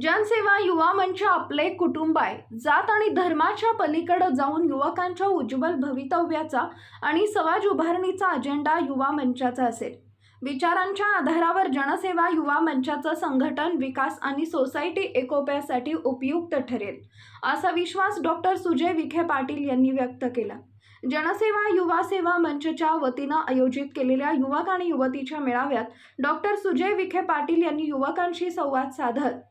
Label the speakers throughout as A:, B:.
A: जनसेवा युवा मंच आपले कुटुंब आहे. जात आणि धर्माच्या पलीकडे जाऊन युवकांच्या उज्ज्वल भवितव्याचा आणि समाज उभारणीचा अजेंडा युवा मंचाचा असेल. विचारांच्या आधारावर जनसेवा युवा मंचाचं संघटन विकास आणि सोसायटी एकोप्यासाठी उपयुक्त ठरेल असा विश्वास डॉक्टर सुजय विखे पाटील यांनी व्यक्त केला. जनसेवा युवा सेवा मंचच्या वतीनं आयोजित केलेल्या युवक आणि युवतीच्या मेळाव्यात डॉक्टर सुजय विखे पाटील यांनी युवकांशी संवाद साधत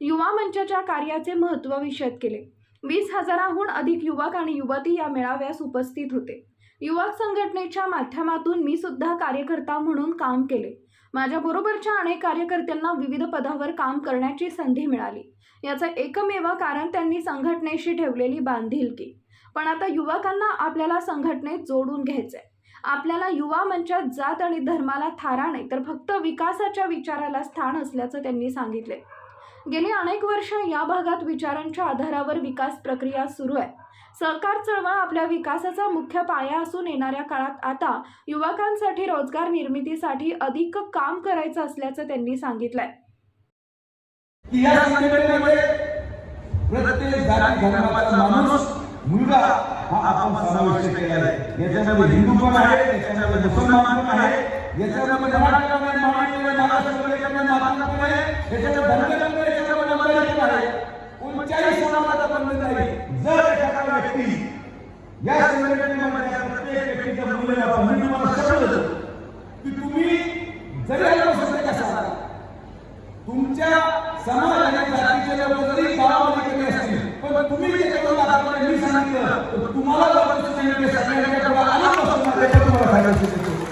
A: युवा मंचाच्या कार्याचे महत्त्व विषद केले. वीस हजाराहून अधिक युवक आणि युवती या मेळाव्यास उपस्थित होते. युवक संघटनेच्या माध्यमातून मी सुद्धा कार्यकर्ता म्हणून काम केले. माझ्याबरोबरच्या अनेक कार्यकर्त्यांना विविध पदावर काम करण्याची संधी मिळाली. याचं एकमेव कारण त्यांनी संघटनेशी ठेवलेली बांधिलकी. पण आता युवकांना आपल्याला संघटनेत जोडून घ्यायचंय. आपल्याला युवा मंचात जात आणि धर्माला थारा नाही तर फक्त विकासाच्या विचाराला स्थान असल्याचं त्यांनी सांगितले गेली अनेक वर्ष या भागात विचारांच्या आधारावर विकास प्रक्रिया सुरू आहे. सहकार चळवळ आपल्या विकासाचा मुख्य पाया असून येणाऱ्या काळात आता युवकांसाठी रोजगार निर्मितीसाठी अधिक काम करायचं असल्याचं त्यांनी सांगितलंय.
B: मुलगा हा आपण समाविष्ट केलेला आहे. याच्यामध्ये हिंदू पण आहे याच्यामध्ये मुसलमान पण आहे. याच्यामध्ये मराठा पण आहे महाराष्ट्र महाराष्ट्र पण आहे. याच्यामध्ये धर्मचंद्र याच्यामध्ये मराठी पण आहे? कोणत्याही समाजाचा बंधन नाही. जर एखादा व्यक्ती या संघटनेमध्ये प्रत्येक व्यक्तीच्या मूल्य म्हणजे मला समजलं की तुम्ही जरी अल्पसंख्याक असाल तुमच्या समाज आणि जातीचे लोक जरी गावामध्ये कमी असतील पण तुम्ही जे करून दाखवलं मी सांगितलं तर तुम्हाला लोकांचं सांगितलं सगळ्यांच्या पुढे आनंद असतो ना त्याच्यात तुम्हाला सांगायचं देतो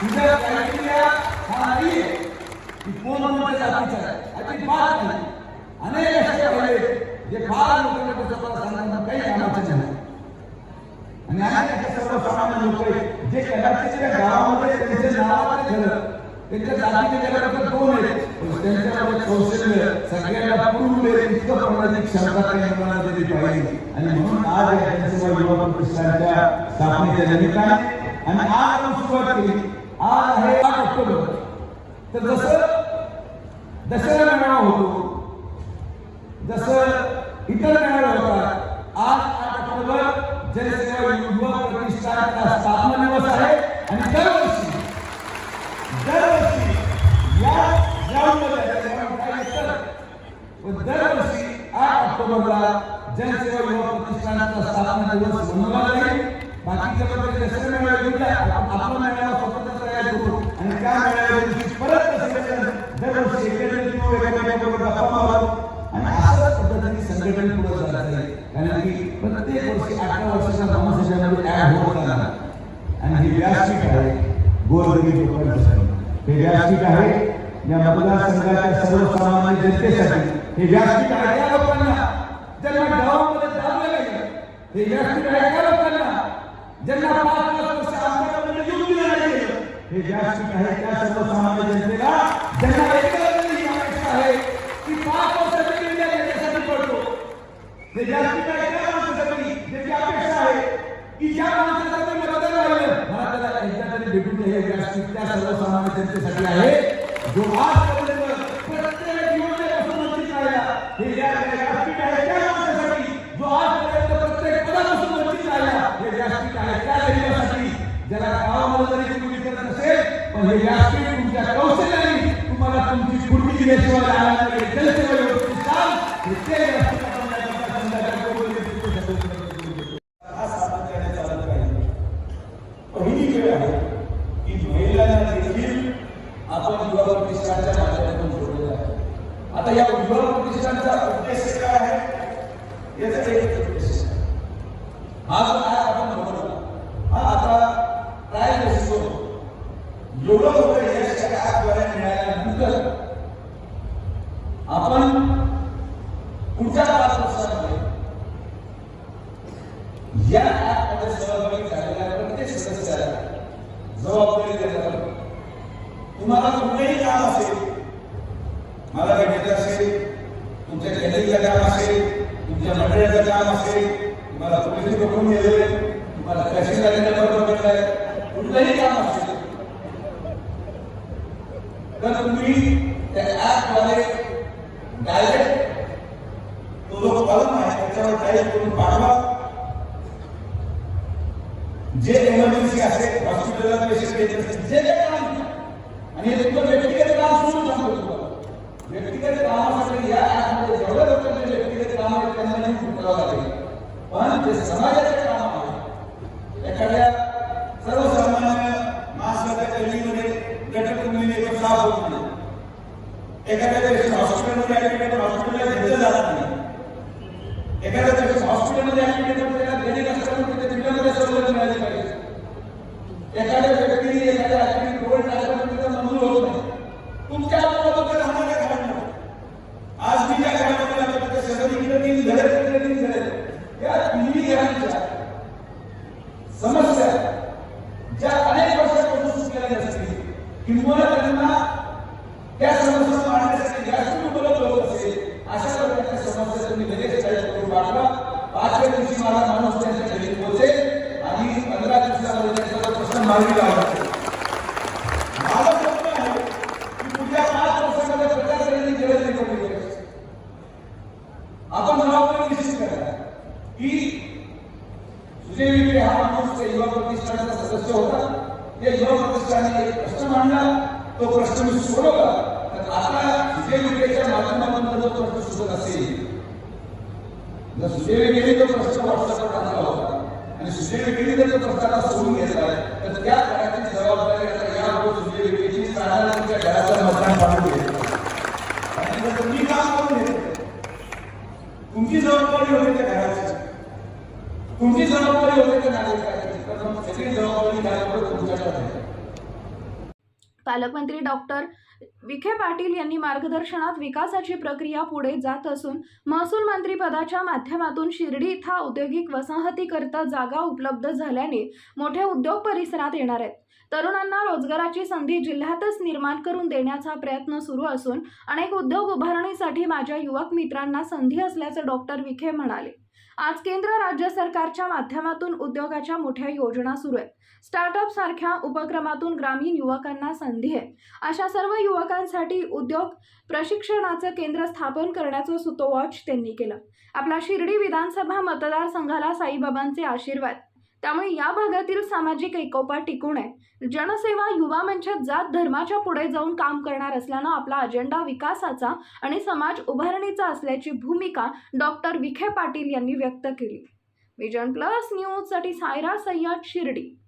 B: तुझ्या क्रायटेरिया हा नाही की कोण जातीचा आहे. अजिबात नाही. अनेक असे जे फार लोकांना सांगताना काही कामाचे नाही आणि अनेक सर्वसामान्य लोक आहेत जे कदाचित त्या गावामध्ये त्यांच्या नावाने झालं त्यांच्या जातीचे जगात दोन आहेत त्यांच्यामध्ये कौशल्य सगळ्यांना इतकं क्षमता मुलांना दिली पाहिजे आणि म्हणून आज या जनसेवा युवा प्रतिष्ठानच्या स्थापनेच्या निमित्ताने आणि आज आपण सुरुवात केली. आज आहे आठ ऑक्टोबर. तर जसं दसरा मेळावा होतो जसं इतर मेळावे होतात आज आठ ऑक्टोबर जनसेवा युवा प्रतिष्ठानचा स्थापना दिवस आहे आणि दरवर्षी दरवर्षी या ग्राउंडमध्ये ग्राउंड काय असतं? दरवर्षी आठ ऑक्टोबरला जनसेवा युवा प्रतिष्ठानाचा स्थापना दिवस मनवला जाईल बाकीच्या प्रकारे दसरे मेळावे घेऊया आपला मेळावा स्वतंत्र तयार करू आणि त्या मेळाव्या दिवशी परत दरवर्षी एकत्रित येऊ एकमेकांबरोबर गप्पा मारू. आणि अशाच पद्धतीने संघटन पुढे जाईल कारण की प्रत्येक वर्षी अठरा वर्षाच्या माणूस ऍड होत जाणार आणि हे व्यासपीठ आहे. गोरगरीब लोकांसाठी हे व्यासपीठ आहे. या मतदारसंघाच्या सर्वसामान्य जनतेसाठी व्यासपीठ आहे लोकांना, ज्यांना गावामध्ये दाबलं गेलं हे व्यासपीठ आहे त्या लोकांना, ज्यांना पाच पाच वर्ष आमदारांमध्ये येऊन दिलं नाही, हे व्यासपीठ आहे त्या सर्वसामान्य जनतेला, ज्यांना ही अपेक्षा आहे की पाच वर्ष तरी इंडिया त्याच्यासाठी पडतो. हे व्यासपीठ आहे त्या माणसासाठी, ज्याची अपेक्षा आहे की ज्या माणसासाठी मतदान राहिलं मला त्याला एकदा तरी भेटून हे व्यासपीठ त्या सर्वसामान्य जनतेसाठी आहे. जो आजपर्यंत प्रत्येक राहिला हे या व्यासपीठ आहे त्या माणसासाठी जो आजपर्यंत प्रत्येक पदापासून वंचित राहिला हे? व्यासपीठ आहे त्या गरीबासाठी ज्याला गावामध्ये जरी तुम्ही करत नसेल पण हे व्यासपीठ तुमच्या कौशल्याने तुम्हाला तुमची पूर्वी दिल्याशिवाय राहणार नाही जनसेवा प्रतिष्ठान हे ते व्यासपीठ. पहिली वेळ आहे की महिलांना देखील आपण युवा प्रतिष्ठानच्या माध्यमातून जोडलेलं आहे आता या युवा प्रतिष्ठानचा उद्देश काय आहे? याचा एक उद्देश हा जो काय आपण बनवला हा आता काय दिसतो एवढं मोठं यश या ऍपद्वारे मिळाल्यानंतर आपण पुढच्या पाच वर्षांमध्ये या ऍपमध्ये सहभागी झालेल्या प्रत्येक सदस्याला जबाबदारी देण्यात आली. तुम्हाला कुठेही काम असेल मला भेटायचं असेल तुमच्या गॅलरीचं काम असेल तुमच्या मंडळाचं काम असेल तुम्हाला पोलीस पकडून गेले तुम्हाला तहसीलदारांच्या बरोबर भेटलाय कुठलंही काम असेल. तर तुम्ही त्या ऍपद्वारे डायरेक्ट तो जो कॉलम आहे त्याच्यावर डायरेक्ट करून पाठवा. जे एमर्जन्सी असेल हॉस्पिटलला पेशंट जे जे काम आणि हे तुमचं व्यक्तिगत काम सुरू सांगतो तुम्हाला. व्यक्तिगत कामासाठी या ऍपमध्ये जेवढ्या लोकांचे व्यक्तिगत काम आहे त्यांना नाही करावं लागेल पण जे समाजाचे काम आहे एखाद्या सर्वसामान्य माणसाच्या गलीमध्ये गटर साफ होत नाही एखाद्या पेशंट हॉस्पिटलमध्ये ऍडमिट आहे हॉस्पिटलला घेतलं जात नाही एखाद्या पेशंट हॉस्पिटलमध्ये ऍडमिट आहे त्याला गणित असताना तिथे जिल्ह्यामध्ये सवलत मिळाली पाहिजे एखाद्या व्यक्तीने एखाद्या ऍक्टिव्हिटी कोविड असताना तिथं मंजूर होत नाही तुमच्या आजूबाजूच्या राहणाऱ्या घरांना आज मी ज्या घरामध्ये राहतो तिथे सगळीकडे तीन घरे तिकडे तीन घरे या तिन्ही घरांच्या समस्या ज्या अनेक वर्षापासून सुटलेल्या नसतील किंवा त्यांना त्या समस्या मांडण्यासाठी जास्त उपलब्ध होत असेल अशा प्रकारच्या समस्या तुम्ही लगेच तयार करून पाठवा पाचव्या दिवशी मला माणूस त्यांच्या घरी पोहोचेल आणि पंधरा दिवसामध्ये त्यांचा प्रश्न मार्गी लावला जाईल. माझं स्वप्न आहे की पुढच्या पाच वर्षामध्ये प्रचार करण्याची गरज नाही पडली पाहिजे. आपण जबाबदारी निश्चित करा की सुजय विखे हा माणूस त्या युवा प्रतिष्ठानचा सदस्य होता त्या एक प्रश्न मांडला. तो प्रश्न मी सोडवला. तर आता सुजयविकेच्या माध्यमातून जर प्रश्न सुटत असेल सुजयविकेने सुजय विखेने तो प्रश्न व्हॉट्सअपवर टाकला होता आणि सुजयविकेने जर तो प्रश्नाला सोडून घेतला तर त्या घराची जबाबदारी आता या रोज सुजय विखेची साधारण त्या घराचं मतदान पाठवून घेतलं आणि तुम्ही काम करून घेतलं तुमची जबाबदारी होती त्या घराची. तुमची जबाबदारी होती त्या नागरिकांची. तर सगळी जबाबदारी त्याबरोबर
A: पालकमंत्री डॉक्टर विखे पाटील यांनी मार्गदर्शनात विकासाची प्रक्रिया पुढे जात असून महसूल मंत्री पदाच्या माध्यमातून शिर्डी इथं औद्योगिक वसाहतीकरता जागा उपलब्ध झाल्याने मोठे उद्योग परिसरात येणार आहेत. तरुणांना रोजगाराची संधी जिल्ह्यातच निर्माण करून देण्याचा प्रयत्न सुरू असून अनेक उद्योग उभारणीसाठी माझ्या युवक मित्रांना संधी असल्याचं डॉक्टर विखे म्हणाले. आज केंद्र राज्य सरकारच्या माध्यमातून उद्योगाच्या मोठ्या योजना सुरू आहेत. स्टार्टअप सारख्या उपक्रमातून ग्रामीण युवकांना संधी आहे. अशा सर्व युवकांसाठी उद्योग प्रशिक्षणाचं केंद्र स्थापन करण्याचं सुतोवाच त्यांनी केलं. आपला शिर्डी विधानसभा मतदारसंघाला साईबाबांचे आशीर्वाद. त्यामुळे या भागातील सामाजिक एकोपा टिकून आहे जनसेवा युवा मंचात जात धर्माच्या पुढे जाऊन काम करणार असल्यानं आपला अजेंडा विकासाचा आणि समाज उभारणीचा असल्याची भूमिका डॉक्टर विखे पाटील यांनी व्यक्त केली. विजन प्लस न्यूजसाठी सायरा सय्यद शिर्डी.